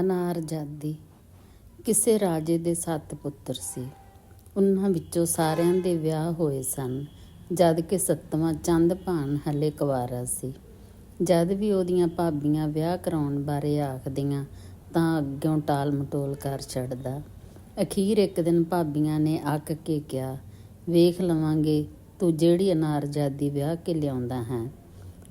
ਅਨਾਰਜਾਦੀ ਕਿਸੇ ਰਾਜੇ ਦੇ ਸੱਤ ਪੁੱਤਰ ਸੀ। ਉਹਨਾਂ ਵਿੱਚੋਂ ਸਾਰਿਆਂ ਦੇ ਵਿਆਹ ਹੋਏ ਸਨ, ਜਦ ਕਿ ਸੱਤਵਾਂ ਚੰਦ ਭਾਨ ਹਲੇ ਕੁਵਾਰਾ ਸੀ। ਜਦ ਵੀ ਉਹਦੀਆਂ ਭਾਬੀਆਂ ਵਿਆਹ ਕਰਾਉਣ ਬਾਰੇ ਆਖਦੀਆਂ, ਤਾਂ ਅੱਗਿਓਂ ਟਾਲ ਮਟੋਲ ਕਰ ਛੱਡਦਾ। ਅਖੀਰ ਇੱਕ ਦਿਨ ਭਾਬੀਆਂ ਨੇ ਅੱਕ ਕੇ ਕਿਹਾ, ਵੇਖ ਲਵਾਂਗੇ, ਤੂੰ ਜਿਹੜੀ ਅਨਾਰਜਾਦੀ ਵਿਆਹ ਕੇ ਲਿਆਉਂਦਾ ਹੈ।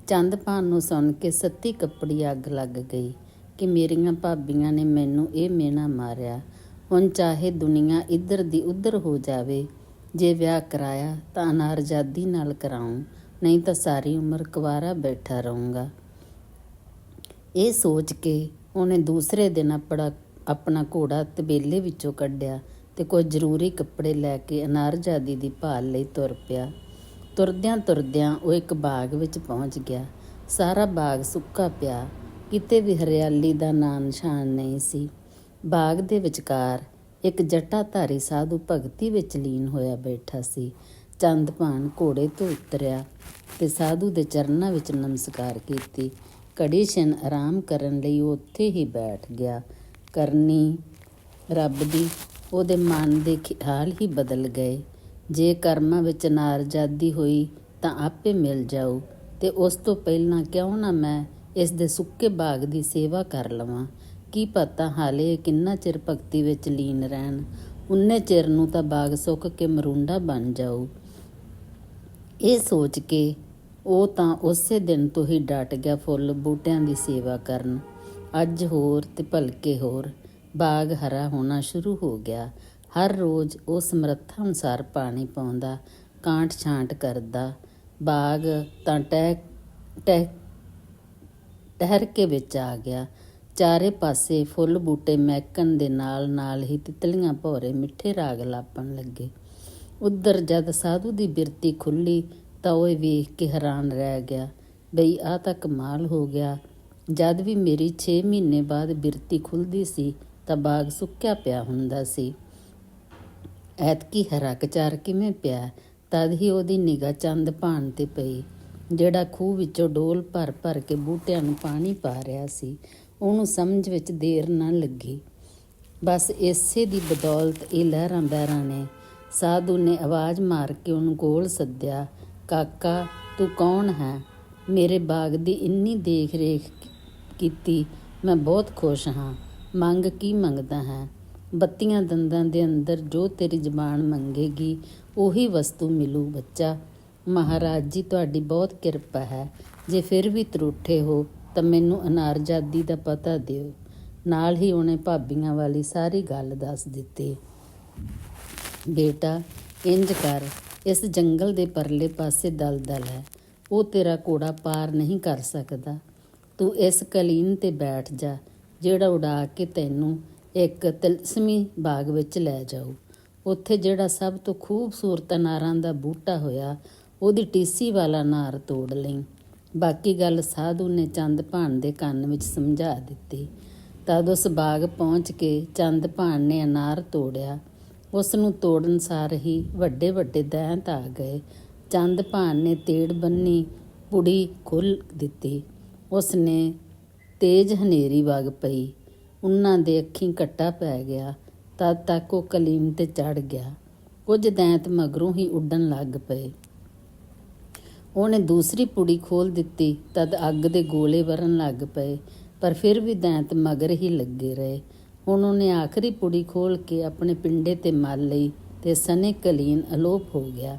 ਚੰਦ ਭਾਨ ਨੂੰ ਸੁਣ ਕੇ ਸੱਤੀ ਕੱਪੜੀ ਅੱਗ ਲੱਗ ਗਈ। ਕਿ ਮੇਰੀਆਂ ਭਾਬੀਆਂ ਨੇ ਮੈਨੂੰ ਇਹ ਮੇਣਾ ਮਾਰਿਆ, ਹੁਣ ਚਾਹੇ ਦੁਨੀਆ ਇੱਧਰ ਦੀ ਉੱਧਰ ਹੋ ਜਾਵੇ, ਜੇ ਵਿਆਹ ਕਰਾਇਆ ਤਾਂ ਅਨਾਰਜਾਦੀ ਨਾਲ ਕਰਾਉਂ ਨਹੀਂ ਤਾਂ ਸਾਰੀ ਉਮਰ ਕੁਵਾਰਾ ਬੈਠਾ ਰਹੂੰਗਾ। ਇਹ ਸੋਚ ਕੇ ਉਹਨੇ ਦੂਸਰੇ ਦਿਨ ਆਪਣਾ ਆਪਣਾ ਘੋੜਾ ਤਬੇਲੇ ਵਿੱਚੋਂ ਕੱਢਿਆ ਤੇ ਕੋਈ ਜ਼ਰੂਰੀ ਕੱਪੜੇ ਲੈ ਕੇ ਅਨਾਰਜਾਦੀ ਦੀ ਭਾਲ ਲਈ ਤੁਰ ਪਿਆ। ਤੁਰਦਿਆਂ ਤੁਰਦਿਆਂ ਉਹ ਇੱਕ ਬਾਗ ਵਿੱਚ ਪਹੁੰਚ ਗਿਆ। ਸਾਰਾ ਬਾਗ ਸੁੱਕਾ ਪਿਆ। ਕਿਤੇ ਵੀ ਹਰਿਆਲੀ ਦਾ ਨਾਂ ਨਿਸ਼ਾਨ ਨਹੀਂ ਸੀ। ਬਾਗ ਦੇ ਵਿਚਕਾਰ ਇੱਕ ਜਟਾਧਾਰੀ ਸਾਧੂ ਭਗਤੀ ਵਿੱਚ ਲੀਨ ਹੋਇਆ ਬੈਠਾ ਸੀ। ਚੰਦਪਾਨ ਘੋੜੇ ਤੋਂ ਉਤਰਿਆ ਤੇ ਸਾਧੂ ਦੇ ਚਰਨਾਂ ਵਿੱਚ ਨਮਸਕਾਰ ਕੀਤੀ। ਘੜੀ ਛਿਨ ਆਰਾਮ ਕਰਨ ਲਈ ਉਹ ਉੱਥੇ ਹੀ ਬੈਠ ਗਿਆ। ਕਰਨੀ, ਰੱਬ ਦੀ, ਉਹਦੇ ਮਨ ਦੇ ਖਿਆਲ ਹੀ ਬਦਲ ਗਏ। ਜੇ ਕਰਮਾਂ ਵਿੱਚ ਨਾਰਜ਼ਾਦੀ ਹੋਈ ਤਾਂ ਆਪੇ ਮਿਲ ਜਾਊ। ਤੇ ਉਸ ਤੋਂ ਪਹਿਲਾਂ ਕਿਉਂ ਨਾ ਮੈਂ ਇਸ ਦੇ ਸੁੱਕੇ ਬਾਗ ਦੀ ਸੇਵਾ ਕਰ ਲਵਾਂ। ਕੀ ਪਤਾ ਹਾਲੇ ਕਿੰਨਾ ਚਿਰ ਭਗਤੀ ਵਿੱਚ ਲੀਨ ਰਹਿਣ। ਉਨੇ ਚਿਰ ਨੂੰ ਤਾਂ ਬਾਗ ਸੁੱਕ ਕੇ ਮਰੁੰਡਾ ਬਣ ਜਾਊ। ਇਹ ਸੋਚ ਕੇ ਉਹ ਤਾਂ ਉਸੇ ਦਿਨ ਤੋਂ ਹੀ ਡਟ ਗਿਆ ਫੁੱਲ ਬੂਟਿਆਂ ਦੀ ਸੇਵਾ ਕਰਨ। ਅੱਜ ਹੋਰ ਤੇ ਭਲਕੇ ਹੋਰ, ਬਾਗ ਹਰਾ ਹੋਣਾ ਸ਼ੁਰੂ ਹੋ ਗਿਆ। ਹਰ ਰੋਜ਼ ਉਹ ਸਮਰੱਥਾ ਅਨੁਸਾਰ ਪਾਣੀ ਪਾਉਂਦਾ ਕਾਂਟ ਛਾਂਟ ਕਰਦਾ। ਬਾਗ ਤਾਂ ਟਹਿ ਟਹਿ ਠਹਿਰਕੇ ਵਿੱਚ ਆ ਗਿਆ। ਚਾਰੇ ਪਾਸੇ ਫੁੱਲ ਬੂਟੇ ਮਹਿਕਣ ਦੇ ਨਾਲ ਨਾਲ ਹੀ ਤਿਤਲੀਆਂ ਭੌਰੇ ਮਿੱਠੇ ਰਾਗ ਲਾਪਣ ਲੱਗੇ। ਉੱਧਰ ਜਦ ਸਾਧੂ ਦੀ ਬਿਰਤੀ ਖੁੱਲੀ ਤਾਂ ਉਹ ਇਹ ਵੇਖ ਕੇ ਹੈਰਾਨ ਰਹਿ ਗਿਆ, ਬਈ ਆ ਤਾਂ ਕਮਾਲ ਹੋ ਗਿਆ। ਜਦ ਵੀ ਮੇਰੀ 6 ਮਹੀਨੇ ਬਾਅਦ ਬਿਰਤੀ ਖੁੱਲਦੀ ਸੀ ਤਾਂ ਬਾਗ ਸੁੱਕਿਆ ਪਿਆ ਹੁੰਦਾ ਸੀ। ਐਤਕੀ ਹਰਕਚਾਰ ਕਿਵੇਂ ਪਿਆ? ਤਦ ਹੀ ਉਹਦੀ ਨਿਗਾਹ ਚੰਦ ਭਾਣ ਤੇ ਪਈ। ਜਿਹੜਾ ਖੂਹ ਵਿੱਚੋਂ ਡੋਲ ਭਰ ਭਰ ਕੇ ਬੂਟਿਆਂ ਨੂੰ ਪਾਣੀ ਪਾ ਰਿਹਾ ਸੀ, ਉਹਨੂੰ ਸਮਝ ਵਿੱਚ ਦੇਰ ਨਾ ਲੱਗੀ। ਬਸ ਇਸੇ ਦੀ ਬਦੌਲਤ ਇਹ ਲਹਿਰਾਂ ਬਹਿਰਾਂ ਨੇ ਸਾਧੂ ਨੇ ਆਵਾਜ਼ ਮਾਰ ਕੇ ਉਹਨੂੰ ਕੋਲ ਸੱਦਿਆ, ਕਾਕਾ, ਤੂੰ ਕੌਣ ਹੈ? ਮੇਰੇ ਬਾਗ ਦੀ ਇੰਨੀ ਦੇਖ ਰੇਖ ਕੀਤੀ, ਮੈਂ ਬਹੁਤ ਖੁਸ਼ ਹਾਂ। ਮੰਗ ਕੀ ਮੰਗਦਾ ਹੈ? ਬੱਤੀਆਂ ਦੰਦਾਂ ਦੇ ਅੰਦਰ ਜੋ ਤੇਰੀ ਜ਼ਬਾਨ ਮੰਗੇਗੀ, ਉਹੀ ਵਸਤੂ ਮਿਲੂ, ਬੱਚਾ। ਮਹਾਰਾਜ ਜੀ, ਤੁਹਾਡੀ ਬਹੁਤ ਕਿਰਪਾ ਹੈ। ਜੇ ਫਿਰ ਵੀ ਤਰੁੱਠੇ ਹੋ, ਤਾਂ ਮੈਨੂੰ ਅਨਾਰਜਾਦੀ ਦਾ ਪਤਾ ਦਿਓ। ਨਾਲ ਹੀ ਉਹਨੇ ਭਾਬੀਆਂ ਵਾਲੀ ਸਾਰੀ ਗੱਲ ਦੱਸ ਦਿੱਤੀ। ਬੇਟਾ, ਇੰਜ ਕਰ। ਇਸ ਜੰਗਲ ਦੇ ਪਰਲੇ ਪਾਸੇ ਦਲਦਲ ਹੈ। ਉਹ ਤੇਰਾ ਕੋੜਾ ਪਾਰ ਨਹੀਂ ਕਰ ਸਕਦਾ। ਤੂੰ ਇਸ ਕਲੀਨ ਤੇ ਬੈਠ ਜਾ, ਜਿਹੜਾ ਉਡਾ ਕੇ ਤੈਨੂੰ ਇੱਕ ਤਲਸਮੀ ਬਾਗ ਵਿੱਚ ਲੈ ਜਾਊ। ਉੱਥੇ ਜਿਹੜਾ ਸਭ ਤੋਂ ਖੂਬਸੂਰਤ ਅਨਾਰਾਂ ਦਾ ਬੂਟਾ ਹੋਇਆ ਉਹਦੀ ਟੀਸੀ ਵਾਲਾ ਨਾਰ ਤੋੜ ਲਈ। ਬਾਕੀ ਗੱਲ ਸਾਧੂ ਨੇ ਚੰਦ ਭਾਣ ਦੇ ਕੰਨ ਵਿੱਚ ਸਮਝਾ ਦਿੱਤੀ। ਤਦ ਉਸ ਬਾਗ ਪਹੁੰਚ ਕੇ ਚੰਦ ਭਾਣ ਨੇ ਅਨਾਰ ਤੋੜਿਆ। ਉਸ ਨੂੰ ਤੋੜਨ ਸਾਰ ਹੀ ਵੱਡੇ ਵੱਡੇ ਦੈਂਤ ਆ ਗਏ। ਚੰਦ ਭਾਣ ਨੇ ਤੇੜ ਬੰਨੀ ਪੁੜੀ ਖੁੱਲ ਦਿੱਤੀ। ਉਸ ਨੇ ਤੇਜ਼ ਹਨੇਰੀ ਵਗ ਪਈ। ਉਹਨਾਂ ਦੇ ਅੱਖੀਂ ਕੱਟਾ ਪੈ ਗਿਆ। ਤਦ ਤੱਕ ਉਹ ਕਲੀਮ ਤੇ ਚੜ ਗਿਆ। ਕੁਝ ਦੈਂਤ ਮਗਰੋਂ ਹੀ ਉੱਡਣ ਲੱਗ ਪਏ। ਉਹਨੇ ਦੂਸਰੀ ਪੁੜੀ ਖੋਲ ਦਿੱਤੀ, ਤਦ ਅੱਗ ਦੇ ਗੋਲੇ ਵਰਨ ਲੱਗ ਪਏ, ਪਰ ਫਿਰ ਵੀ ਦੈਂਤ ਮਗਰ ਹੀ ਲੱਗੇ ਰਹੇ। ਹੁਣ ਉਹਨੇ ਆਖਰੀ ਪੁੜੀ ਖੋਲ ਕੇ ਆਪਣੇ ਪਿੰਡੇ ਤੇ ਮਲ ਲਈ ਤੇ ਸਨੇ ਕਲੀਨ ਅਲੋਪ ਹੋ ਗਿਆ।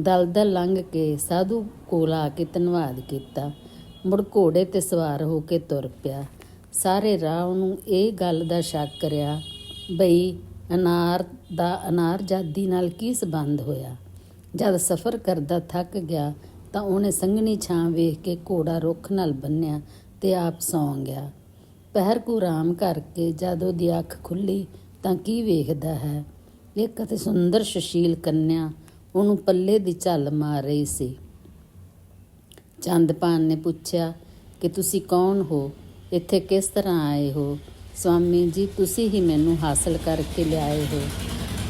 ਦਲਦਲ ਲੰਘ ਕੇ ਸਾਧੂ ਕੋਲ ਆ ਕੇ ਧੰਨਵਾਦ ਕੀਤਾ। ਮੁੜ ਘੋੜੇ ਤੇ ਸਵਾਰ ਹੋ ਕੇ ਤੁਰ ਪਿਆ। ਸਾਰੇ ਰਾਹ ਉਹਨੂੰ ਇਹ ਗੱਲ ਦਾ ਸ਼ੱਕ ਰਿਹਾ ਬਈ, ਅਨਾਰ ਦਾ ਅਨਾਰ ਜਾਦੀ ਨਾਲ ਕੀ ਸਬੰਧ ਹੋਇਆ? ਜਦ ਸਫ਼ਰ ਕਰਦਾ ਥੱਕ ਗਿਆ ਤਾਂ ਉਹਨੇ ਸੰਘਣੀ ਛਾਂ ਵੇਖ ਕੇ ਘੋੜਾ ਰੁੱਖ ਨਾਲ ਬੰਨਿਆ ਤੇ ਆਪ ਸੌਂ ਗਿਆ। ਪਹਿਰ ਕੋ ਆਰਾਮ ਕਰਕੇ ਜਦ ਉਹਦੀ ਅੱਖ ਖੁੱਲੀ ਤਾਂ ਕੀ ਵੇਖਦਾ ਹੈ? ਇੱਕ ਅਤੇ ਸੁੰਦਰ ਸੁਸ਼ੀਲ ਕੰਨਿਆ ਉਹਨੂੰ ਪੱਲੇ ਦੀ ਝੱਲ ਮਾਰ ਰਹੀ ਸੀ। ਚੰਦਪਾਨ ਨੇ ਪੁੱਛਿਆ ਕਿ ਤੁਸੀਂ ਕੌਣ ਹੋ? ਇੱਥੇ ਕਿਸ ਤਰ੍ਹਾਂ ਆਏ ਹੋ? ਸਵਾਮੀ ਜੀ, ਤੁਸੀਂ ਹੀ ਮੈਨੂੰ ਹਾਸਲ ਕਰਕੇ ਲਿਆਏ ਹੋ।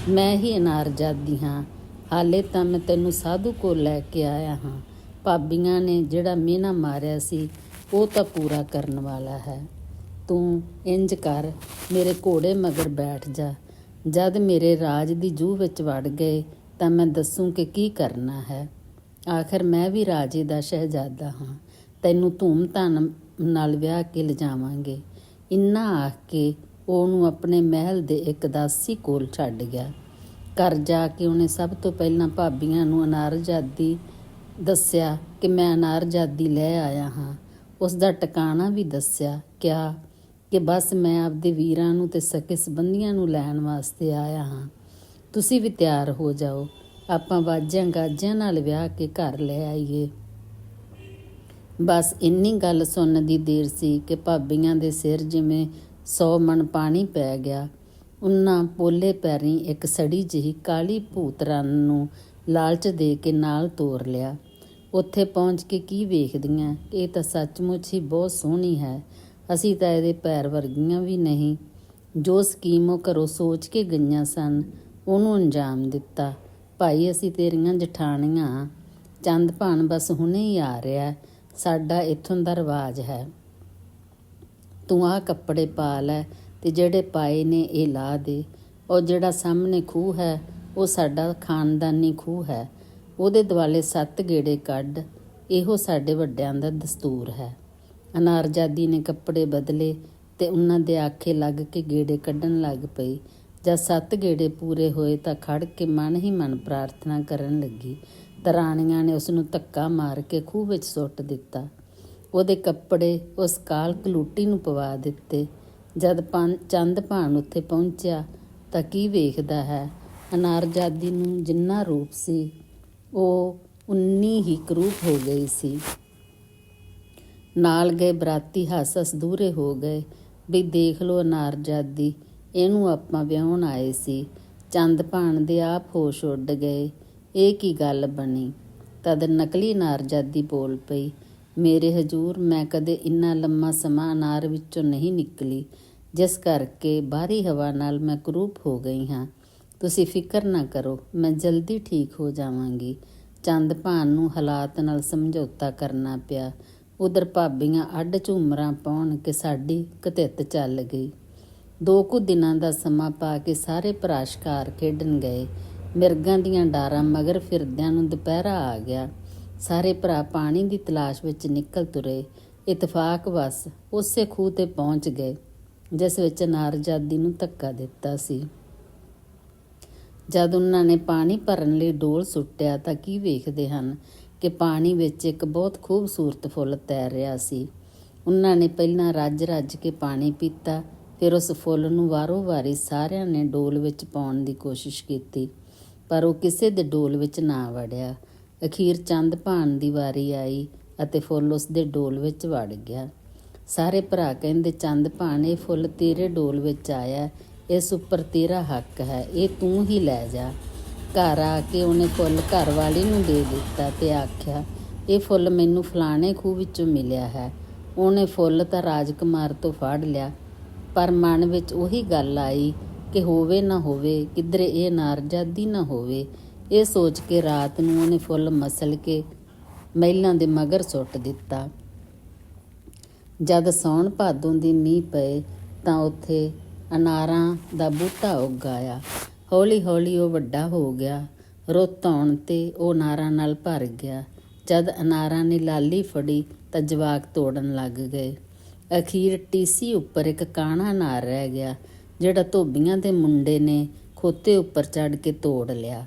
ਮੈਂ ਹੀ ਅਨਾਰਜਾਦੀ ਹਾਂ। ਹਾਲੇ ਤਾਂ ਮੈਂ ਤੈਨੂੰ ਸਾਧੂ ਕੋਲ ਲੈ ਕੇ ਆਇਆ ਹਾਂ। ਭਾਬੀਆਂ ਨੇ ਜਿਹੜਾ ਮਿਹਨਾ ਮਾਰਿਆ ਸੀ, ਉਹ ਤਾਂ ਪੂਰਾ ਕਰਨ ਵਾਲਾ ਹੈ। ਤੂੰ ਇੰਜ ਕਰ, ਮੇਰੇ ਘੋੜੇ ਮਗਰ ਬੈਠ ਜਾ। ਜਦ ਮੇਰੇ ਰਾਜ ਦੀ ਜੂਹ ਵਿੱਚ ਵੜ ਗਏ, ਤਾਂ ਮੈਂ ਦੱਸੂ ਕਿ ਕੀ ਕਰਨਾ ਹੈ। ਆਖਰ ਮੈਂ ਵੀ ਰਾਜੇ ਦਾ ਸ਼ਹਿਜ਼ਾਦਾ ਹਾਂ। ਤੈਨੂੰ ਧੂਮ-ਧਾਮ ਨਾਲ ਵਿਆਹ ਕੇ ਲਿਜਾਵਾਂਗੇ। ਇੰਨਾ ਆਖ ਕੇ ਉਹਨੂੰ ਆਪਣੇ ਮਹਿਲ ਦੇ ਇੱਕ ਦਾਸੀ ਕੋਲ ਛੱਡ ਗਿਆ। ਘਰ ਜਾ ਕੇ ਉਹਨੇ ਸਭ ਤੋਂ ਪਹਿਲਾਂ ਭਾਬੀਆਂ ਨੂੰ ਅਨਾਰਜਾਦੀ ਦੱਸਿਆ ਕਿ ਮੈਂ ਅਨਾਰਜਾਦੀ ਲੈ ਆਇਆ ਹਾਂ। ਉਸ ਦਾ ਟਿਕਾਣਾ ਵੀ ਦੱਸਿਆ, ਕਿਹਾ ਕਿ ਬਸ ਮੈਂ ਆਪਦੇ ਵੀਰਾਂ ਨੂੰ ਤੇ ਸਕੇ ਸਬੰਧੀਆਂ ਨੂੰ ਲੈਣ ਵਾਸਤੇ ਆਇਆ ਹਾਂ। ਤੁਸੀਂ ਵੀ ਤਿਆਰ ਹੋ ਜਾਓ। ਆਪਾਂ ਵਾਜਿਆਂ ਗਾਜਿਆਂ ਨਾਲ ਵਿਆਹ ਕੇ ਘਰ ਲੈ ਆਈਏ। ਬਸ ਇੰਨੀ ਗੱਲ ਸੁਣਨ ਦੀ ਦੇਰ ਸੀ ਕਿ ਭਾਬੀਆਂ ਦੇ ਸਿਰ ਜਿਵੇਂ 100 ਮਣ ਪਾਣੀ ਪੈ ਗਿਆ। ਉਹਨਾਂ ਪੋਲੇ ਪੈਰੀ ਇੱਕ ਸੜੀ ਜਿਹੀ ਕਾਲੀ ਭੂਤ ਰਨ ਨੂੰ ਲਾਲਚ ਦੇ ਕੇ ਨਾਲ ਤੋਰ ਲਿਆ। ਉੱਥੇ ਪਹੁੰਚ ਕੇ ਕੀ ਵੇਖਦੀਆਂ? ਇਹ ਤਾਂ ਸੱਚਮੁੱਚ ਹੀ ਬਹੁਤ ਸੋਹਣੀ ਹੈ। ਅਸੀਂ ਤਾਂ ਇਹਦੇ ਪੈਰ ਵਰਗੀਆਂ ਵੀ ਨਹੀਂ। ਜੋ ਸਕੀਮ ਉਹ ਘਰੋਂ ਸੋਚ ਕੇ ਗਈਆਂ ਸਨ, ਉਹਨੂੰ ਅੰਜਾਮ ਦਿੱਤਾ। ਭਾਈ, ਅਸੀਂ ਤੇਰੀਆਂ ਜਠਾਣੀਆਂ ਚੰਦ ਭਾਣ ਬਸ ਹੁਣੇ ਹੀ ਆ ਰਿਹਾ ਸਾਡਾ ਇੱਥੋਂ ਦਾ ਰਿਵਾਜ ਹੈ। ਤੂੰ ਆਹ ਕੱਪੜੇ ਪਾ ਲੈ ਤੇ ਜਿਹੜੇ ਪਾਏ ਨੇ ਇਹ ਲਾ ਦੇ। ਉਹ ਜਿਹੜਾ ਸਾਹਮਣੇ ਖੂਹ ਹੈ, ਉਹ ਸਾਡਾ ਖਾਨਦਾਨੀ ਖੂਹ ਹੈ। ਉਹਦੇ ਦੁਆਲੇ ਸੱਤ ਗੇੜੇ ਕੱਢ, ਇਹੋ ਸਾਡੇ ਵੱਡਿਆਂ ਦਾ ਦਸਤੂਰ ਹੈ। ਅਨਾਰਜਾਦੀ ਨੇ ਕੱਪੜੇ ਬਦਲੇ ਤੇ ਉਹਨਾਂ ਦੇ ਆਖੇ ਲੱਗ ਕੇ ਗੇੜੇ ਕੱਢਣ ਲੱਗ ਪਈ। ਜਦ ਸੱਤ ਗੇੜੇ ਪੂਰੇ ਹੋਏ ਤਾਂ ਖੜ ਕੇ ਮਨ ਹੀ ਮਨ ਪ੍ਰਾਰਥਨਾ ਕਰਨ ਲੱਗੀ। ਤਾਂ ਰਾਣੀਆਂ ਨੇ ਉਸ ਨੂੰ ਧੱਕਾ ਮਾਰ ਕੇ ਖੂਹ ਵਿੱਚ ਸੁੱਟ ਦਿੱਤਾ। ਉਹਦੇ ਕੱਪੜੇ ਉਸ ਕਾਲ ਕਲੂਟੀ ਨੂੰ ਪਵਾ ਦਿੱਤੇ। ਜਦ ਪੰ- ਚੰਦ ਭਾਣ ਉੱਥੇ ਪਹੁੰਚਿਆ ਤਾਂ ਕੀ ਵੇਖਦਾ ਹੈ? ਅਨਾਰਜਾਦੀ ਨੂੰ ਜਿੰਨਾ ਰੂਪ ਸੀ ਉਹ ਉਨੀ ਹੀ ਕਰੂਪ ਹੋ ਗਈ ਸੀ। ਨਾਲ ਗਏ ਬਰਾਤੀ ਹੱਸ ਹੱਸ ਦੂਰੇ ਹੋ ਗਏ। ਵੀ ਦੇਖ ਲੋ ਅਨਾਰਜਾਦੀ ਇਹਨੂੰ ਆਪਾਂ ਵਿਆਹਣ ਆਏ ਸੀ। ਚੰਦ ਭਾਣ ਦੇ ਆਪ ਹੋਸ਼ ਉੱਡ ਗਏ। ਇਹ ਕੀ ਗੱਲ ਬਣੀ? ਤਦ ਨਕਲੀ ਅਨਾਰਜਾਦੀ ਬੋਲ ਪਈ, ਮੇਰੇ ਹਜੂਰ, ਮੈਂ ਕਦੇ ਇੰਨਾ ਲੰਮਾ ਸਮਾਂ ਅਨਾਰ ਵਿੱਚੋਂ ਨਹੀਂ ਨਿਕਲੀ। ਜਿਸ ਕਰਕੇ ਬਾਹਰੀ ਹਵਾ ਨਾਲ ਮੈਂ ਕਰੂਪ ਹੋ ਗਈ ਹਾਂ। ਤੁਸੀਂ ਫਿਕਰ ਨਾ ਕਰੋ, ਮੈਂ ਜਲਦੀ ਠੀਕ ਹੋ ਜਾਵਾਂਗੀ। ਚੰਦ ਭਾਨ ਨੂੰ ਹਾਲਾਤ ਨਾਲ ਸਮਝੌਤਾ ਕਰਨਾ ਪਿਆ। ਉਧਰ ਭਾਬੀਆਂ ਅੱਡ ਝੂਮਰਾਂ ਪਾਉਣ ਕਿ ਸਾਡੀ ਕਤਿੱਤ ਚੱਲ ਗਈ। ਦੋ ਕੁ ਦਿਨਾਂ ਦਾ ਸਮਾਂ ਪਾ ਕੇ ਸਾਰੇ ਭਰਾ ਸ਼ਿਕਾਰ ਖੇਡਣ ਗਏ। ਮਿਰਗਾਂ ਦੀਆਂ ਡਾਰਾਂ ਮਗਰ ਫਿਰਦਿਆਂ ਨੂੰ ਦੁਪਹਿਰਾ ਆ ਗਿਆ। ਸਾਰੇ ਭਰਾ ਪਾਣੀ ਦੀ ਤਲਾਸ਼ ਵਿੱਚ ਨਿਕਲ ਤੁਰੇ। ਇਤਫਾਕ ਵਸ ਉਸੇ ਖੂਹ ਤੇ ਪਹੁੰਚ ਗਏ, ਜਿਸ ਵਿੱਚ ਨਾਰਜਾਦੀ ਨੂੰ ਧੱਕਾ ਦਿੱਤਾ ਸੀ। ਜਦ ਉਹਨਾਂ ਨੇ ਪਾਣੀ ਭਰਨ ਲਈ ਡੋਲ ਸੁੱਟਿਆ ਤਾਂ ਕੀ ਵੇਖਦੇ ਹਨ ਕਿ ਪਾਣੀ ਵਿੱਚ ਇੱਕ ਬਹੁਤ ਖੂਬਸੂਰਤ ਫੁੱਲ ਤੈਰ ਰਿਹਾ ਸੀ। ਉਹਨਾਂ ਨੇ ਪਹਿਲਾਂ ਰੱਜ-ਰੱਜ ਕੇ ਪਾਣੀ ਪੀਤਾ, ਫਿਰ ਉਸ ਫੁੱਲ ਨੂੰ ਵਾਰੋ-ਵਾਰੀ ਸਾਰਿਆਂ ਨੇ ਡੋਲ ਵਿੱਚ ਪਾਉਣ ਦੀ ਕੋਸ਼ਿਸ਼ ਕੀਤੀ, ਪਰ ਉਹ ਕਿਸੇ ਦੇ ਡੋਲ ਵਿੱਚ ਨਾ ਵੜਿਆ। ਅਖੀਰ ਚੰਦ ਭਾਣ ਦੀ ਵਾਰੀ ਆਈ ਅਤੇ ਫੁੱਲ ਉਸ ਦੇ ਡੋਲ ਵਿੱਚ ਵੜ ਗਿਆ। ਸਾਰੇ ਭਰਾ ਕਹਿੰਦੇ, ਚੰਦ ਭਾਣ ਇਹ ਫੁੱਲ ਤੇਰੇ ਡੋਲ ਵਿੱਚ ਆਇਆ ਇਸ ਉੱਪਰ ਤੇਰਾ ਹੱਕ ਹੈ, ਇਹ ਤੂੰ ਹੀ ਲੈ ਜਾ। ਘਰ ਆ ਕੇ ਉਹਨੇ ਫੁੱਲ ਘਰ ਵਾਲੀ ਨੂੰ ਦੇ ਦਿੱਤਾ ਤੇ ਆਖਿਆ, ਇਹ ਫੁੱਲ ਮੈਨੂੰ ਫਲਾਣੇ ਖੂਹ ਵਿੱਚੋਂ ਮਿਲਿਆ ਹੈ। ਉਹਨੇ ਫੁੱਲ ਤਾਂ ਰਾਜਕੁਮਾਰ ਤੋਂ ਫੜ ਲਿਆ, ਪਰ ਮਨ ਵਿੱਚ ਉਹੀ ਗੱਲ ਆਈ ਕਿ ਹੋਵੇ ਨਾ ਹੋਵੇ, ਕਿਧਰੇ ਇਹ ਨਾਰਜਾਦੀ ਨਾ ਹੋਵੇ। ਇਹ ਸੋਚ ਕੇ ਰਾਤ ਨੂੰ ਉਹਨੇ ਫੁੱਲ ਮਸਲ ਕੇ ਮਹਿਲਾਂ ਦੇ ਮਗਰ ਸੁੱਟ ਦਿੱਤਾ। ਜਦ ਸੌਣ ਭਾਦੋਂ ਦੀ ਮੀਂਹ ਪਏ ਤਾਂ ਉੱਥੇ ਅਨਾਰਾਂ ਦਾ ਬੂਟਾ ਉਗਾਇਆ। ਹੌਲੀ ਹੌਲੀ ਉਹ ਵੱਡਾ ਹੋ ਗਿਆ। ਰੁੱਤ ਆਉਣ ਤੇ ਉਹ ਅਨਾਰਾਂ ਨਾਲ ਭਰ ਗਿਆ। ਜਦ ਅਨਾਰਾਂ ਨੇ ਲਾਲੀ ਫੜੀ ਤਾਂ ਜਵਾਕ ਤੋੜਨ ਲੱਗ ਗਏ। ਅਖੀਰ ਟੀਸੀ ਉੱਪਰ ਇੱਕ ਕਾਣਾ ਅਨਾਰ ਰਹਿ ਗਿਆ, ਜਿਹੜਾ ਧੋਬੀਆਂ ਦੇ ਮੁੰਡੇ ਨੇ ਖੋਤੇ ਉੱਪਰ ਚੜ ਕੇ ਤੋੜ ਲਿਆ।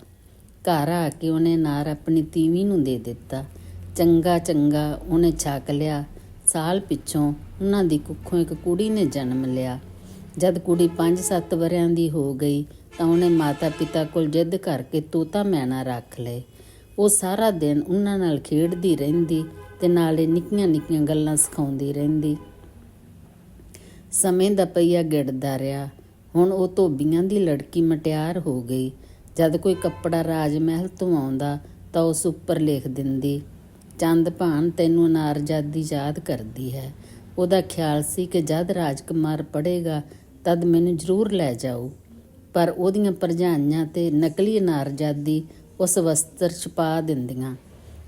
ਘਰ ਆ ਕੇ ਉਹਨੇ ਨਾਰ ਆਪਣੀ ਤੀਵੀਂ ਨੂੰ ਦੇ ਦਿੱਤਾ। ਚੰਗਾ ਚੰਗਾ ਉਹਨੇ ਛਕ ਲਿਆ। ਸਾਲ ਪਿੱਛੋਂ ਉਹਨਾਂ ਦੀ ਕੁੱਖੋਂ ਇੱਕ ਕੁੜੀ ਨੇ ਜਨਮ ਲਿਆ। ਜਦ ਕੁੜੀ 5-7 ਵਰਿਆਂ ਦੀ ਹੋ ਗਈ ਤਾਂ ਉਹਨੇ ਮਾਤਾ-ਪਿਤਾ ਕੋਲ ਜਿੱਦ ਕਰਕੇ ਤੋਤਾ ਮੈਨਾ ਰੱਖ ਲਏ ਉਹ ਸਾਰਾ ਦਿਨ ਉਹਨਾਂ ਨਾਲ ਖੇਡਦੀ ਰਹਿੰਦੀ ਤੇ ਨਾਲੇ ਨਿੱਕੀਆਂ-ਨਿੱਕੀਆਂ ਗੱਲਾਂ ਸਿਖਾਉਂਦੀ ਰਹਿੰਦੀ। ਸਮੇਂ ਦਾ ਪਈਆ ਗਿੜਦਾ ਰਿਹਾ। ਹੁਣ ਉਹ ਧੋਬੀਆਂ ਦੀ ਲੜਕੀ ਮਟਿਆਰ ਹੋ ਗਈ। ਜਦ ਕੋਈ ਕੱਪੜਾ ਰਾਜ ਮਹਿਲ ਤੋਂ ਆਉਂਦਾ ਤਾਂ ਉਸ ਉੱਪਰ ਲਿਖ ਦਿੰਦੀ, ਚੰਦ ਭਾਨ ਤੈਨੂੰ ਅਨਾਰਜਾਦੀ ਯਾਦ ਕਰਦੀ ਹੈ। ਉਹਦਾ ਖਿਆਲ ਸੀ ਕਿ ਜਦ ਰਾਜਕੁਮਾਰ ਪੜ੍ਹੇਗਾ ਤਦ ਮੈਨੂੰ ਜ਼ਰੂਰ ਲੈ ਜਾਊ। ਪਰ ਉਹਦੀਆਂ ਭਰਜਾਈਆਂ ਤੇ ਨਕਲੀ ਅਨਾਰਜਾਦੀ ਉਸ ਵਸਤਰ ਛਪਾ ਦਿੰਦੀਆਂ।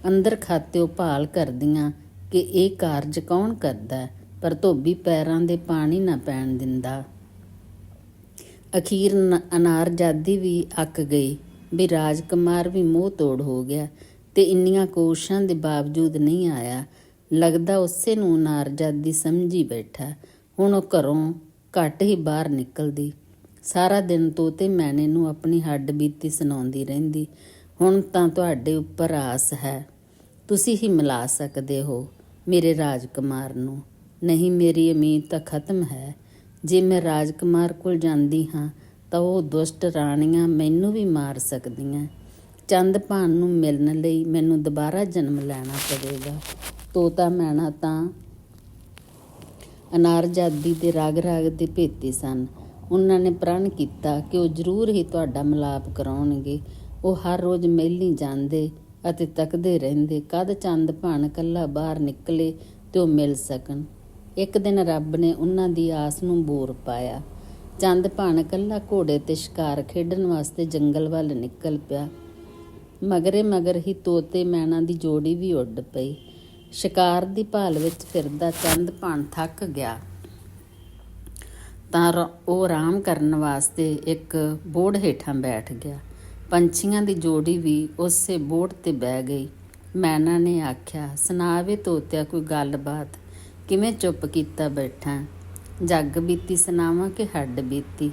ਅੰਦਰ ਖਾਤੇ ਉਹ ਭਾਲ ਕਰਦੀਆਂ ਕਿ ਇਹ ਕਾਰਜ ਕੌਣ ਕਰਦਾ, ਪਰ ਧੋਬੀ ਪੈਰਾਂ ਦੇ ਪਾਣੀ ਨਾ ਪੈਣ ਦਿੰਦਾ। ਅਖੀਰ ਅਨਾਰਜਾਦੀ ਵੀ ਅੱਕ ਗਈ ਵੀ ਰਾਜਕੁਮਾਰ ਵੀ ਮੋਹ ਤੋੜ ਹੋ ਗਿਆ ਤੇ ਇੰਨੀਆਂ ਕੋਸ਼ਿਸ਼ਾਂ ਦੇ ਬਾਵਜੂਦ ਨਹੀਂ ਆਇਆ ਲੱਗਦਾ ਉਸੇ ਨੂੰ ਅਨਾਰਜਾਦੀ ਸਮਝੀ ਬੈਠਾ। ਹੁਣ ਉਹ ਘਰੋਂ ਘੱਟ ਹੀ ਬਾਹਰ ਨਿਕਲਦੀ। ਸਾਰਾ ਦਿਨ ਤੋਤੇ ਮੈਨੇ ਨੂੰ ਆਪਣੀ ਹੱਡ ਬੀਤੀ ਸੁਣਾਉਂਦੀ ਰਹਿੰਦੀ। ਹੁਣ ਤਾਂ ਤੁਹਾਡੇ ਉੱਪਰ ਆਸ ਹੈ। ਤੁਸੀਂ ਹੀ ਮਿਲਾ ਸਕਦੇ ਹੋ ਮੇਰੇ ਰਾਜਕੁਮਾਰ ਨੂੰ। ਨਹੀਂ ਮੇਰੀ ਉਮੀਦ ਤਾਂ ਖਤਮ ਹੈ। ਜੇ ਮੈਂ ਰਾਜਕੁਮਾਰ ਕੋਲ ਜਾਂਦੀ ਹਾਂ ਤਾਂ ਉਹ ਦੁਸ਼ਟ ਰਾਣੀਆਂ ਮੈਨੂੰ ਵੀ ਮਾਰ ਸਕਦੀਆਂ। ਚੰਦ ਭਾਨ ਨੂੰ ਮਿਲਣ ਲਈ ਮੈਨੂੰ ਦੁਬਾਰਾ ਜਨਮ ਲੈਣਾ ਪਵੇਗਾ। ਤੋਤਾ ਮੈਣਾ ਤਾਂ ਅਨਾਰਜਾਦੀ ਦੇ ਰਾਗ ਰਾਗ ਦੇ ਭੇਤੀ ਸਨ। ਉਹਨਾਂ ਨੇ ਪ੍ਰਣ ਕੀਤਾ ਕਿ ਉਹ ਜ਼ਰੂਰ ਹੀ ਤੁਹਾਡਾ ਮਿਲਾਪ ਕਰਾਉਣਗੇ। ਉਹ ਹਰ ਰੋਜ਼ ਮਹਿਲੀ ਜਾਂਦੇ ਅਤੇ ਤੱਕਦੇ ਰਹਿੰਦੇ। ਕਦ ਚੰਦ ਭਾਣ ਕੱਲਾ ਬਾਹਰ ਨਿਕਲੇ ਤੇ ਉਹ ਮਿਲ ਸਕਣ। ਇੱਕ ਦਿਨ ਰੱਬ ਨੇ ਉਹਨਾਂ ਦੀ ਆਸ ਨੂੰ ਬੋਰ ਪਾਇਆ। ਚੰਦ ਭਾਣ ਕੱਲਾ ਘੋੜੇ ਤੇ ਸ਼ਿਕਾਰ ਖੇਡਣ ਵਾਸਤੇ ਜੰਗਲ ਵੱਲ ਨਿਕਲ ਪਿਆ। ਮਗਰੇ ਮਗਰ ਹੀ ਤੋਤੇ ਮੈਣਾ ਦੀ ਜੋੜੀ ਵੀ ਉੱਡ ਪਈ। ਸ਼ਿਕਾਰ ਦੀ ਭਾਲ ਵਿੱਚ ਫਿਰਦਾ ਚੰਦ ਭਾਣ ਥੱਕ ਗਿਆ। ਤਾਂ ਰ- ਉਹ ਆਰਾਮ ਕਰਨ ਵਾਸਤੇ ਇੱਕ ਬੋੜ ਹੇਠਾਂ ਬੈਠ ਗਿਆ। ਪੰਛੀਆਂ ਦੀ ਜੋੜੀ ਵੀ ਉਸੇ ਬੋੜ ਤੇ ਬਹਿ ਗਈ। ਮੈਨਾ ਨੇ ਆਖਿਆ, ਸੁਣਾਵੇ ਤੋਤਿਆ, ਕੋਈ ਗੱਲਬਾਤ? ਕਿਵੇਂ ਚੁੱਪ ਕੀਤਾ ਬੈਠਾ? ਜੱਗ ਬੀਤੀ ਸੁਣਾਵਾਂ ਕਿ ਹੱਡ ਬੀਤੀ?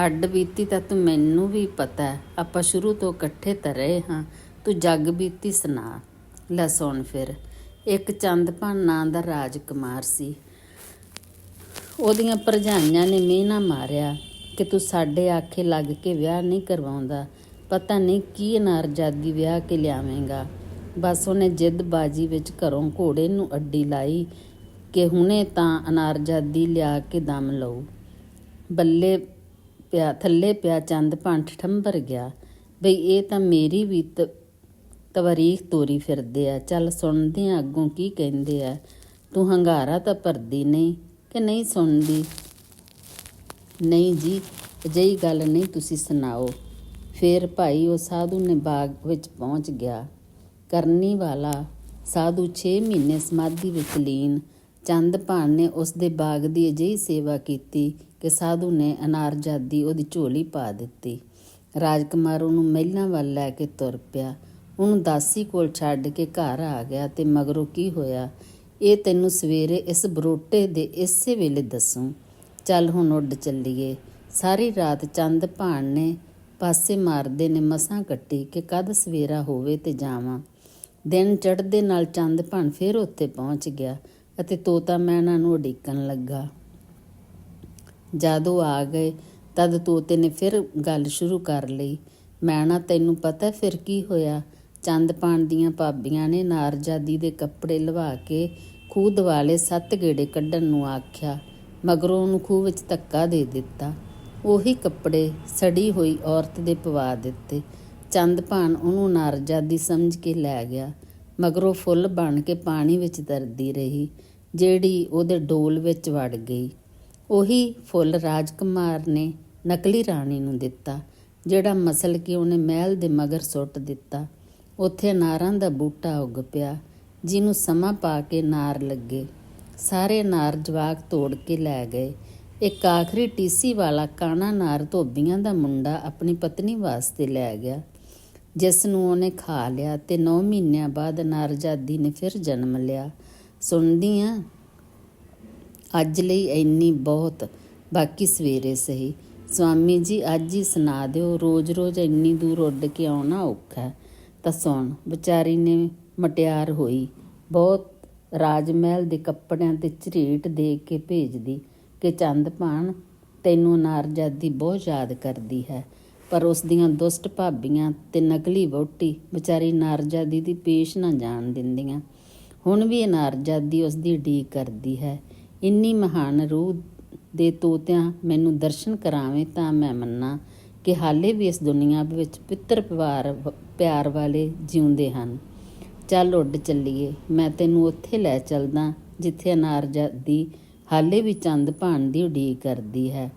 ਹੱਡ ਬੀਤੀ ਤਾਂ ਤੂੰ ਮੈਨੂੰ ਵੀ ਪਤਾ ਆਪਾਂ ਸ਼ੁਰੂ ਤੋਂ ਇਕੱਠੇ ਤਾਂ ਰਹੇ ਹਾਂ। ਤੂੰ ਜੱਗ ਬੀਤੀ ਸੁਣਾ। ਲੈ ਸੁਣ ਫਿਰ। ਇੱਕ ਚੰਦਪਾਨ ਨਾਂ ਦਾ ਰਾਜਕੁਮਾਰ ਸੀ। ਉਹਦੀਆਂ ਭਰਜਾਈਆਂ ਨੇ ਮਿਹਣਾ ਮਾਰਿਆ ਕਿ ਤੂੰ ਸਾਡੇ ਆਖੇ ਲੱਗ ਕੇ ਵਿਆਹ ਨਹੀਂ ਕਰਵਾਉਂਦਾ। ਪਤਾ ਨਹੀਂ ਕੀ ਅਨਾਰਜਾਦੀ ਵਿਆਹ ਕੇ ਲਿਆਵੇਂਗਾ। ਬਸ ਉਹਨੇ ਜਿੱਦਬਾਜੀ ਵਿੱਚ ਘਰੋਂ ਘੋੜੇ ਨੂੰ ਅੱਡੀ ਲਾਈ ਕਿ ਹੁਣੇ ਤਾਂ ਅਨਾਰਜਾਦੀ ਲਿਆ ਕੇ ਦਮ ਲਊ। ਬੱਲੇ ਪਿਆ, ਥੱਲੇ ਪਿਆ ਚੰਦ ਪੰਠ ਠੰਬਰ ਗਿਆ। ਬਈ ਇਹ ਤਾਂ ਮੇਰੀ ਵੀ ਤ- ਤਵਾਰੀਖ ਤੋਰੀ ਫਿਰਦੇ ਆ। ਚੱਲ ਸੁਣਦੇ ਆ ਅੱਗੋਂ ਕੀ ਕਹਿੰਦੇ ਆ। ਤੂੰ ਹੰਗਾਰਾ ਤਾਂ ਭਰਦੀ ਨਹੀਂ ਕਿ ਨਹੀਂ ਸੁਣਦੀ? ਨਹੀਂ ਜੀ, ਅਜਿਹੀ ਗੱਲ ਨਹੀਂ ਤੁਸੀਂ ਸੁਣਾਓ। ਫਿਰ ਭਾਈ ਉਹ ਸਾਧੂ ਨੇ ਬਾਗ ਵਿੱਚ ਪਹੁੰਚ ਗਿਆ। ਕਰਨੀ ਵਾਲਾ ਸਾਧੂ 6 ਮਹੀਨੇ ਸਮਾਧੀ ਵਿੱਚ ਲੀਨ। ਚੰਦ ਭਾਣ ਨੇ ਉਸ ਦੇ ਬਾਗ ਦੀ ਅਜਿਹੀ ਸੇਵਾ ਕੀਤੀ ਕਿ ਸਾਧੂ ਨੇ ਅਨਾਰਜਾਦੀ ਉਹਦੀ ਝੋਲੀ ਪਾ ਦਿੱਤੀ। ਰਾਜਕੁਮਾਰ ਉਹਨੂੰ ਮਹਿਲਾਂ ਵੱਲ ਲੈ ਕੇ ਤੁਰ ਪਿਆ। ਉਹਨੂੰ ਦਾਸੀ ਕੋਲ ਛੱਡ ਕੇ ਘਰ ਆ ਗਿਆ ਤੇ ਮਗਰੋਂ ਕੀ ਹੋਇਆ? ਇਹ ਤੈਨੂੰ ਸਵੇਰੇ ਇਸ ਬਰੋਟੇ ਦੇ ਇਸੇ ਵੇਲੇ ਦੱਸੂ। ਚੱਲ ਹੁਣ ਉੱਡ ਚੱਲੀਏ। ਸਾਰੀ ਰਾਤ ਚੰਦ ਭਾਣ ਨੇ ਪਾਸੇ ਮਾਰਦੇ ਨੇ ਮਸਾਂ ਕੱਟੀ ਕਿ ਕਦ ਸਵੇਰਾ ਹੋਵੇ ਤੇ ਜਾਵਾਂ। ਦਿਨ ਚੜ੍ਹਦੇ ਨਾਲ ਚੰਦ ਭਾਣ ਫੇਰ ਉੱਥੇ ਪਹੁੰਚ ਗਿਆ ਅਤੇ ਤੋਤਾ ਮੈਨਾ ਨੂੰ ਉਡੀਕਣ ਲੱਗਾ। ਜਦੋਂ ਆ ਗਏ, ਤਦ ਤੋਤੇ ਨੇ ਫਿਰ ਗੱਲ ਸ਼ੁਰੂ ਕਰ ਲਈ। ਮੈਣਾ ਤੈਨੂੰ ਪਤਾ ਫਿਰ ਕੀ ਹੋਇਆ? ਚੰਦ ਪਾਣ ਦੀਆਂ ਭਾਬੀਆਂ ਨੇ ਨਾਰਜਾਦੀ ਦੇ ਕੱਪੜੇ ਲਵਾ ਕੇ ਖੂਹ ਦਿਵਾਲੇ ਸੱਤ ਗੇੜੇ ਕੱਢਣ ਨੂੰ ਆਖਿਆ, ਮਗਰੋਂ ਉਹਨੂੰ ਖੂਹ ਵਿੱਚ ਧੱਕਾ ਦੇ ਦਿੱਤਾ। ਉਹੀ ਕੱਪੜੇ ਸੜੀ ਹੋਈ ਔਰਤ ਦੇ ਪਵਾ ਦਿੱਤੇ। ਚੰਦ ਭਾਣ ਉਹਨੂੰ ਨਾਰਜਾਦੀ ਸਮਝ ਕੇ ਲੈ ਗਿਆ, ਮਗਰੋਂ ਫੁੱਲ ਬਣ ਕੇ ਪਾਣੀ ਵਿੱਚ ਤਰਦੀ ਰਹੀ, ਜਿਹੜੀ ਉਹਦੇ ਡੋਲ ਵਿੱਚ ਵੜ ਗਈ। ਉਹੀ ਫੁੱਲ ਰਾਜਕੁਮਾਰ ਨੇ ਨਕਲੀ ਰਾਣੀ ਨੂੰ ਦਿੱਤਾ, ਜਿਹੜਾ ਮਸਲ ਕੇ ਉਹਨੇ ਮਹਿਲ ਦੇ ਮਗਰ ਸੁੱਟ ਦਿੱਤਾ। ਉੱਥੇ ਨਾਰਾਂ ਦਾ ਬੂਟਾ ਉੱਗ ਪਿਆ, ਜਿਹਨੂੰ ਸਮਾਂ ਪਾ ਕੇ ਨਾਰ ਲੱਗੇ। ਸਾਰੇ ਨਾਰ ਜਵਾਕ ਤੋੜ ਕੇ ਲੈ ਗਏ। ਇੱਕ ਆਖਰੀ ਟੀਸੀ ਵਾਲਾ ਕਾਣਾ ਨਾਰ ਧੋਬੀਆਂ ਦਾ ਮੁੰਡਾ ਆਪਣੀ ਪਤਨੀ ਵਾਸਤੇ ਲੈ ਗਿਆ, ਜਿਸ ਨੂੰ ਉਹਨੇ ਖਾ ਲਿਆ ਤੇ 9 ਮਹੀਨਿਆਂ ਬਾਅਦ ਨਾਰਜਾਦੀ ਨੇ ਫਿਰ ਜਨਮ ਲਿਆ। ਸੁਣਦੀ ਆ, ਅੱਜ ਲਈ ਇੰਨੀ ਬਹੁਤ, ਬਾਕੀ ਸਵੇਰੇ ਸਹੀ। ਸਵਾਮੀ ਜੀ, ਅੱਜ ਹੀ ਸੁਣਾ ਦਿਓ, ਰੋਜ਼-ਰੋਜ਼ ਇੰਨੀ ਦੂਰ ਉੱਡ ਕੇ ਆਉਣਾ ਔਖਾ ਹੈ। ਤਾਂ ਵਿਚਾਰੀ ਨੇ ਮਟਿਆਰ ਹੋਈ। ਬਹੁਤ ਰਾਜ ਮਹਿਲ ਦੇ ਕੱਪੜਿਆਂ ਤੇ ਝਰੀਟ ਦੇ ਕੇ ਭੇਜਦੀ ਕਿ ਚੰਦ ਭਾਣ ਤੈਨੂੰ ਨਾਰਜਾਦੀ ਬਹੁਤ ਯਾਦ ਕਰਦੀ ਹੈ। ਪਰ ਉਸ ਦੀਆਂ ਦੁਸ਼ਟ ਭਾਬੀਆਂ ਤੇ ਨਕਲੀ ਵਹੁਟੀ ਵਿਚਾਰੀ ਨਾਰਜਾਦੀ ਦੀ ਪੇਸ਼ ਨਾ ਜਾਣ ਦਿੰਦੀਆਂ। ਹੁਣ ਵੀ ਅਨਾਰਜਾਦੀ ਉਸ ਦੀ ਢੀਕ ਕਰਦੀ ਹੈ। ਇੰਨੀ ਮਹਾਨ ਰੂਹ ਦੇ ਤੋਤਿਆਂ ਮੈਨੂੰ ਦਰਸ਼ਨ ਕਰਾਵੇਂ ਤਾਂ ਮੈਂ ਮੰਨਾਂ ਕਿ ਹਾਲੇ ਵੀ ਇਸ ਦੁਨੀਆ ਵਿੱਚ ਪਿੱਤਰ ਪਿਵਾਰ ਪਿਆਰ ਵਾਲੇ ਜਿਉਂਦੇ ਹਨ। ਚੱਲ ਉੱਡ ਚੱਲੀਏ, ਮੈਂ ਤੈਨੂੰ ਉੱਥੇ ਲੈ ਚੱਲਦਾ, ਜਿੱਥੇ ਅਨਾਰਜਾਦੀ ਹਾਲੇ ਵੀ ਚੰਦ ਭਾਨ ਦੀ ਉਡੀਕ ਕਰਦੀ ਹੈ।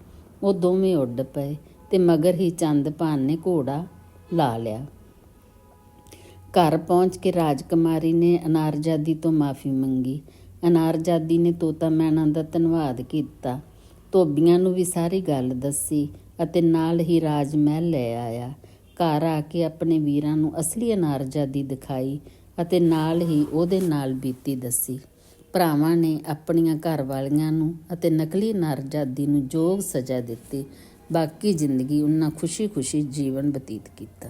ਉਹ ਦੋਵੇਂ ਉੱਡ ਪਏ ਤੇ ਮਗਰ ਹੀ ਚੰਦ ਭਾਨ ਨੇ ਘੋੜਾ ਲਾ ਲਿਆ। ਘਰ ਪਹੁੰਚ ਕੇ ਰਾਜਕੁਮਾਰੀ ਨੇ ਅਨਾਰਜਾਦੀ ਤੋਂ ਮਾਫੀ ਮੰਗੀ। ਅਨਾਰਜਾਦੀ ਨੇ ਤੋਤਾ ਮੈਣਾ ਦਾ ਧੰਨਵਾਦ ਕੀਤਾ। ਧੋਬੀਆਂ ਨੂੰ ਵੀ ਸਾਰੀ ਗੱਲ ਦੱਸੀ ਅਤੇ ਨਾਲ ਹੀ ਰਾਜ ਮਹਿਲ ਲੈ ਆਇਆ। ਘਰ ਆ ਕੇ ਆਪਣੇ ਵੀਰਾਂ ਨੂੰ ਅਸਲੀ ਅਨਾਰਜਾਦੀ ਦਿਖਾਈ ਅਤੇ ਨਾਲ ਹੀ ਉਹਦੇ ਨਾਲ ਬੀਤੀ ਦੱਸੀ। ਭਰਾਵਾਂ ਨੇ ਆਪਣੀਆਂ ਘਰ ਵਾਲੀਆਂ ਨੂੰ ਅਤੇ ਨਕਲੀ ਅਨਾਰਜਾਦੀ ਨੂੰ ਯੋਗ ਸਜ਼ਾ ਦਿੱਤੀ। ਬਾਕੀ ਜ਼ਿੰਦਗੀ ਉਹਨਾਂ ਖੁਸ਼ੀ-ਖੁਸ਼ੀ ਜੀਵਨ ਬਤੀਤ ਕੀਤਾ।